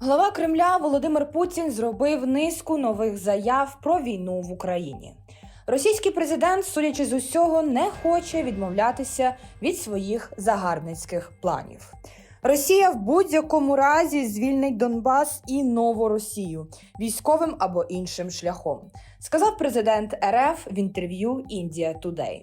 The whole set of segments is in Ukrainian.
Глава Кремля Володимир Путін зробив низку нових заяв про війну в Україні. Російський президент, судячи з усього, не хоче відмовлятися від своїх загарбницьких планів. Росія в будь-якому разі звільнить Донбас і нову Росію військовим або іншим шляхом, сказав президент РФ в інтерв'ю Індія Today.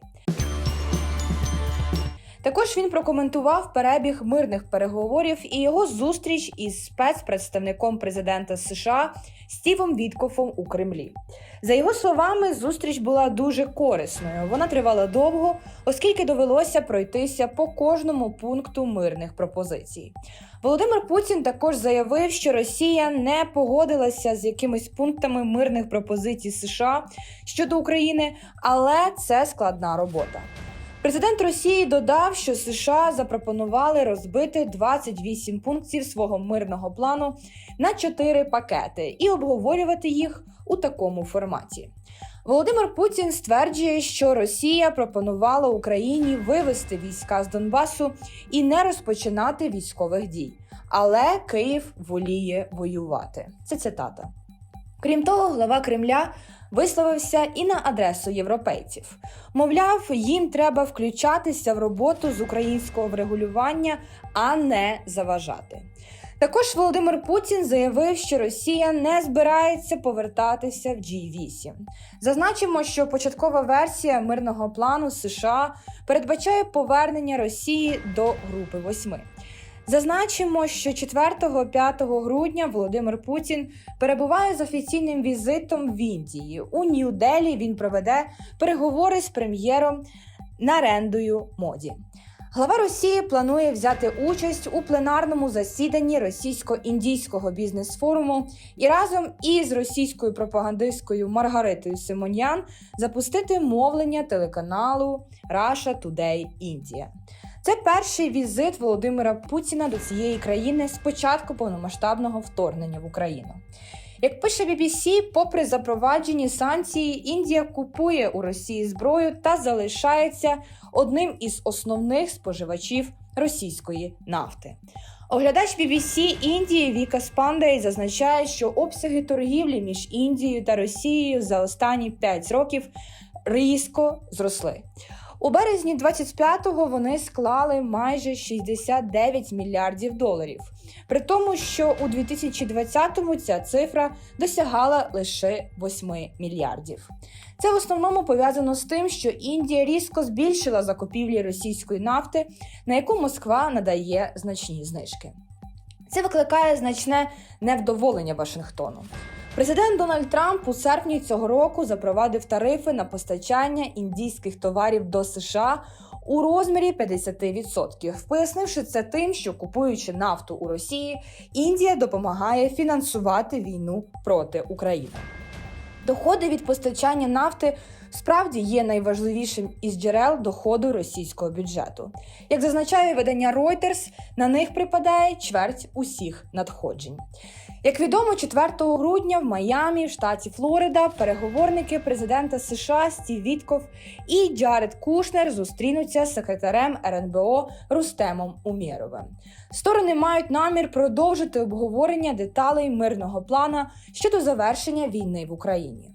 Також він прокоментував перебіг мирних переговорів і його зустріч із спецпредставником президента США Стівом Віткофом у Кремлі. За його словами, зустріч була дуже корисною. Вона тривала довго, оскільки довелося пройтися по кожному пункту мирних пропозицій. Володимир Путін також заявив, що Росія не погодилася з якимись пунктами мирних пропозицій США щодо України, але це складна робота. Президент Росії додав, що США запропонували розбити 28 пунктів свого мирного плану на 4 пакети і обговорювати їх у такому форматі. Володимир Путін стверджує, що Росія пропонувала Україні вивести війська з Донбасу і не розпочинати військових дій. Але Київ воліє воювати. Це цитата. Крім того, глава Кремля висловився і на адресу європейців. Мовляв, їм треба включатися в роботу з українського врегулювання, а не заважати. Також Володимир Путін заявив, що Росія не збирається повертатися в G8. Зазначимо, що початкова версія мирного плану США передбачає повернення Росії до групи восьми. Зазначимо, що 4-5 грудня Володимир Путін перебуває з офіційним візитом в Індії. У Нью-Делі він проведе переговори з прем'єром Нарендою Моді. Глава Росії планує взяти участь у пленарному засіданні російсько-індійського бізнес-форуму і разом із російською пропагандисткою Маргаритою Симонян запустити мовлення телеканалу Russia Today India. Це перший візит Володимира Путіна до цієї країни з початку повномасштабного вторгнення в Україну. Як пише BBC, попри запроваджені санкції, Індія купує у Росії зброю та залишається одним із основних споживачів російської нафти. Оглядач BBC Індії Віка Спандей зазначає, що обсяги торгівлі між Індією та Росією за останні 5 років різко зросли. У березні 25-го вони склали майже 69 мільярдів доларів, при тому, що у 2020-му ця цифра досягала лише 8 мільярдів. Це в основному пов'язано з тим, що Індія різко збільшила закупівлі російської нафти, на яку Москва надає значні знижки. Це викликає значне невдоволення Вашингтону. Президент Дональд Трамп у серпні цього року запровадив тарифи на постачання індійських товарів до США у розмірі 50%, пояснивши це тим, що купуючи нафту у Росії, Індія допомагає фінансувати війну проти України. Доходи від постачання нафти справді є найважливішим із джерел доходу російського бюджету. Як зазначає видання Reuters, на них припадає чверть усіх надходжень. Як відомо, 4 грудня в Майамі, штаті Флорида, переговорники президента США Стів Вітков і Джаред Кушнер зустрінуться з секретарем РНБО Рустемом Умєровим. Сторони мають намір продовжити обговорення деталей мирного плана щодо завершення війни в Україні.